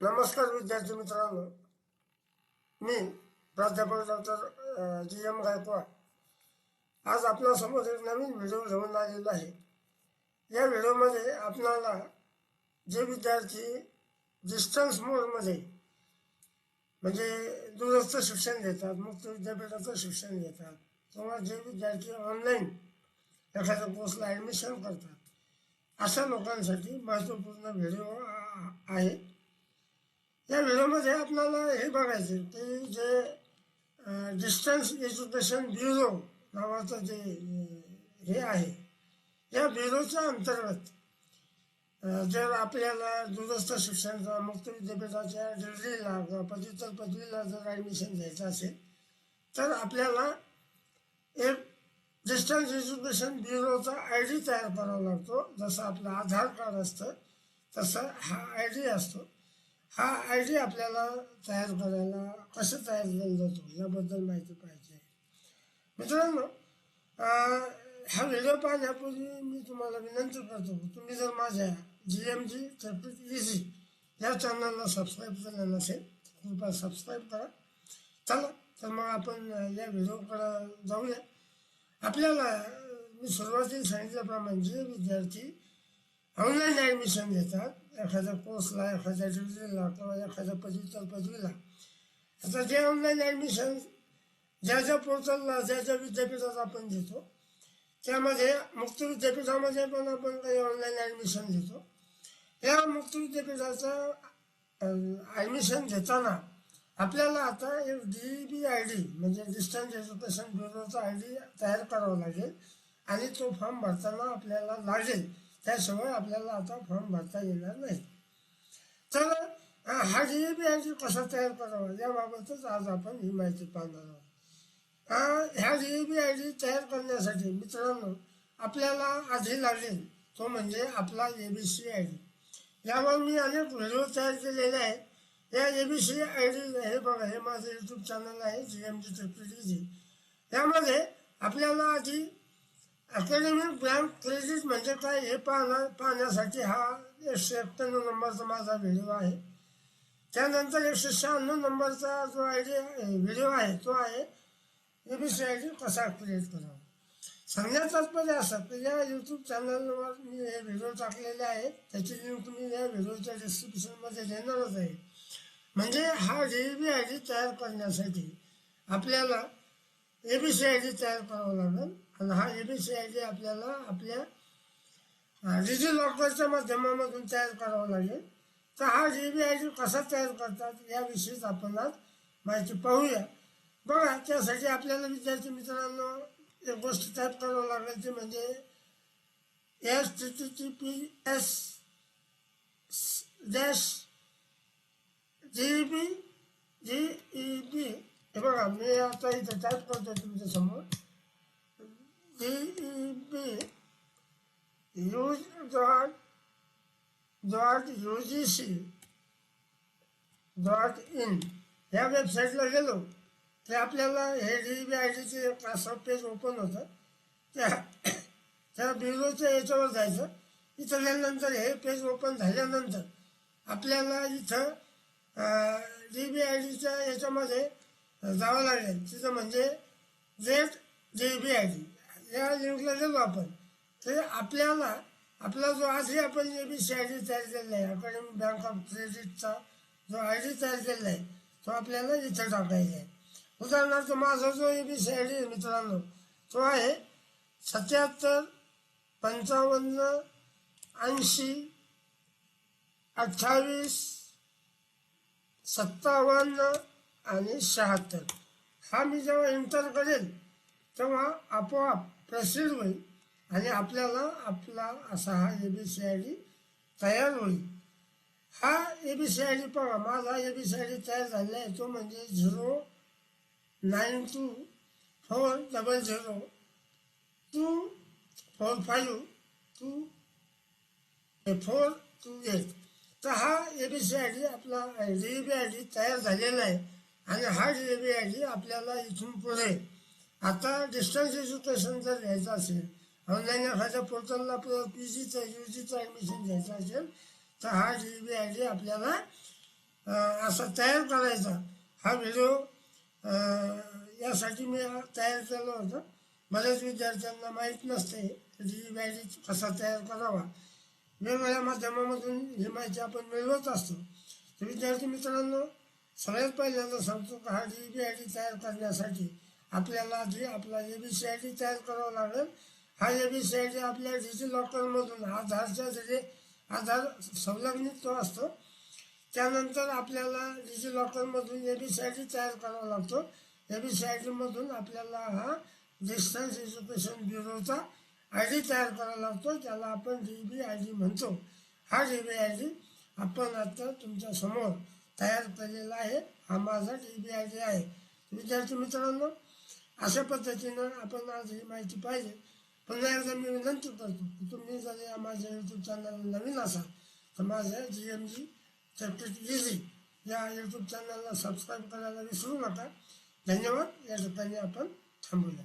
नमस्कार विद्यार्थी मित्रांनो. मी प्राध्यापक डॉक्टर जी एम गायकवाड. आज आपल्यासमोर एक नवीन व्हिडिओ घेऊन आलेला आहे. या व्हिडिओमध्ये आपल्याला जे विद्यार्थी डिस्टन्स मोडमध्ये म्हणजे दूरस्थ शिक्षण घेतात मुक्त विद्यापीठाचं शिक्षण घेतात किंवा जे विद्यार्थी ऑनलाईन एखाद्या कोर्सला ॲडमिशन करतात अशा लोकांसाठी महत्त्वपूर्ण व्हिडिओ आहे. या व्हिडिओमध्ये आपल्याला हे बघायचं की जे डिस्टन्स एज्युकेशन ब्युरो नावाचं जे हे आहे या ब्युरोच्या अंतर्गत जर आपल्याला दूरस्थ शिक्षण किंवा मुक्त विद्यापीठाच्या डिग्रीला किंवा पदव्युत्तर पदवीला जर ॲडमिशन घ्यायचं असेल तर आपल्याला एक डिस्टन्स एज्युकेशन ब्युरोचा आय डी तयार करावा लागतो. जसं आपलं आधार कार्ड असतं तसं हा आय डी असतो. हा आय डी आपल्याला तयार करायला कसं तयार केला जातो याबद्दल माहिती पाहिजे. मित्रांनो हा व्हिडिओ पाहण्यापूर्वी मी तुम्हाला विनंती करतो तुम्ही जर माझ्या G M G traffic easy या चॅनलला सबस्क्राईब केलं नसेल कृपया सबस्क्राईब करा. चला तर मग आपण या व्हिडिओकडे जाऊया. आपल्याला मी सुरुवातीला सांगितल्याप्रमाणे जे विद्यार्थी ऑनलाईन ॲडमिशन घेतात एखादा कोर्सला एखाद्या डिग्रीला किंवा एखाद्या पदव्युत्तर पदवीला. आता जे ऑनलाईन ॲडमिशन ज्या ज्या पोर्टलला ज्या ज्या विद्यापीठात आपण देतो त्यामध्ये मुक्त विद्यापीठामध्ये पण आपण काही ऑनलाईन ॲडमिशन देतो. या मुक्त विद्यापीठाचं ॲडमिशन घेताना आपल्याला आता एक डी बी आय डी म्हणजे डिस्टन्स एज्युकेशन ब्युरोचा आय डी तयार करावा लागेल आणि तो फॉर्म भरताना आपल्याला लागेल. त्याशिवाय आपल्याला आता फॉर्म भरता येणार नाही. तर हा डी बी आय डी कसा तयार करावा? याबाबतच आज आपण ही माहिती पाहणार आहोत. ह्या डी बी आय डी तयार करण्यासाठी मित्रांनो आपल्याला आधी लागेल तो म्हणजे आपला A B C I D यावर मी अनेक व्हिडिओ तयार केलेले आहेत. या A B C I D हे बघा हे माझं यूट्यूब चॅनल आहे जी एम जी जी यामध्ये आपल्याला आधी अकॅडमिक बँक क्रेडिट म्हणजे काय हे पाहणं पाहण्यासाठी हा एकशे एक्क्याण्णव नंबरचा माझा व्हिडिओ आहे. त्यानंतर एकशे शहाण्णव नंबरचा जो आय डी व्हिडिओ आहे तो आहे A B C I D कसा क्रिएट करावा सांगण्याचं तात्पर्य असं की या यूट्यूब चॅनलवर मी हे व्हिडिओ टाकलेले आहेत. त्याची लिंक मी या व्हिडिओच्या डिस्क्रिप्शनमध्ये देणारच आहे. म्हणजे हा डी बी आय डी तयार करण्यासाठी आपल्याला A B C I D तयार करावं लागेल. आणि हा A B C I D आपल्याला आपल्या डिजी लॉकरच्या माध्यमामधून तयार करावा लागेल. तर हा जी बी आय डी कसा तयार करतात याविषयीच आपण आज माहिती पाहूया. बघा त्यासाठी आपल्याला विद्यार्थी मित्रांनो एक गोष्ट टाईप करावं लागेल ती म्हणजे S T T T P S dash G B G E B हे बघा मी आता इथं टाईप करतो तुमच्यासमोर. B E B use dot dot U G C dot in ह्या वेबसाईटला गेलो. ते आपल्याला हे डी बी आय डीचे पासवर्ड पेज ओपन होतं. त्या त्या बिरोच्या याच्यावर जायचं. इथं गेल्यानंतर हे पेज ओपन झाल्यानंतर आपल्याला इथं डी बी आय डीच्या याच्यामध्ये जावं लागेल. तिथं म्हणजे jet J B I D या लिंकला गेलो आपण. तर आपल्याला आपला जो आजही आपण A B C I D तयार केलेला आहे अकॅडमिक बँक ऑफ क्रेडिटचा जो आय डी तयार केलेला आहे तो आपल्याला इथं टाकायचा आहे. उदाहरणार्थ माझा जो A B C I D मित्रांनो तो आहे सत्याहत्तर पंचावन्न ऐंशी अठ्ठावीस सत्तावन्न आणि शहात्तर. हा मी जेव्हा एंटर करेल तेव्हा आपोआप प्रसिद्ध होईल आणि आपल्याला आपला असा हा A B C I D तयार होईल. हा A B C I D बघा माझा A B C I D तयार झालेला आहे. तो म्हणजे zero nine two four double zero two four five two four two eight. तर हा A B C I D आपला डी बी आय डी तयार झालेला आहे. आणि हा डी बी आय डी आपल्याला इथून पुढे. आता डिस्टन्स एज्युकेशन जर घ्यायचं असेल ऑनलाईन एखाद्या पोर्टलला पी जीचं यू जीचं ॲडमिशन घ्यायचं असेल तर हा डी बी आय डी आपल्याला असा तयार करायचा. हा व्हिडिओ यासाठी मी तयार केलं होतं. बऱ्याच विद्यार्थ्यांना माहीत नसते जी डी कसा तयार करावा. वेगवेगळ्या माध्यमामधून ही माहिती आपण मिळवत असतो. तर विद्यार्थी मित्रांनो सगळ्यात पहिल्यांदा सांगतो का हा डी बी आय डी तयार करण्यासाठी आपल्याला आधी आपला A B C I D तयार करावा लागेल. हा A B C I D आपल्या डिजी लॉकरमधून आधारच्या जरी आधार संलग्नित तो असतो. त्यानंतर आपल्याला डिजी लॉकरमधून A B C I D तयार करावा लागतो. ए बी सी आय डीमधून आपल्याला हा डिस्टन्स एज्युकेशन ब्युरोचा आय डी तयार करावा लागतो त्याला आपण डी बी आय डी म्हणतो. हा डी बी आय डी आपण आता तुमच्यासमोर तयार केलेला आहे. हा माझा डी बी आय डी आहे. विद्यार्थी मित्रांनो अशा पद्धतीनं आपण आज ही माहिती पाहिजे पुन्हा एकदा मी विनंती करतो की तुम्ही जर या माझ्या यूट्यूब चॅनलला नवीन असाल तर माझ्या G M G chapter easy या यूट्यूब चॅनलला सबस्क्राईब करायला विसरू नका. धन्यवाद. या ठिकाणी आपण थांबूया.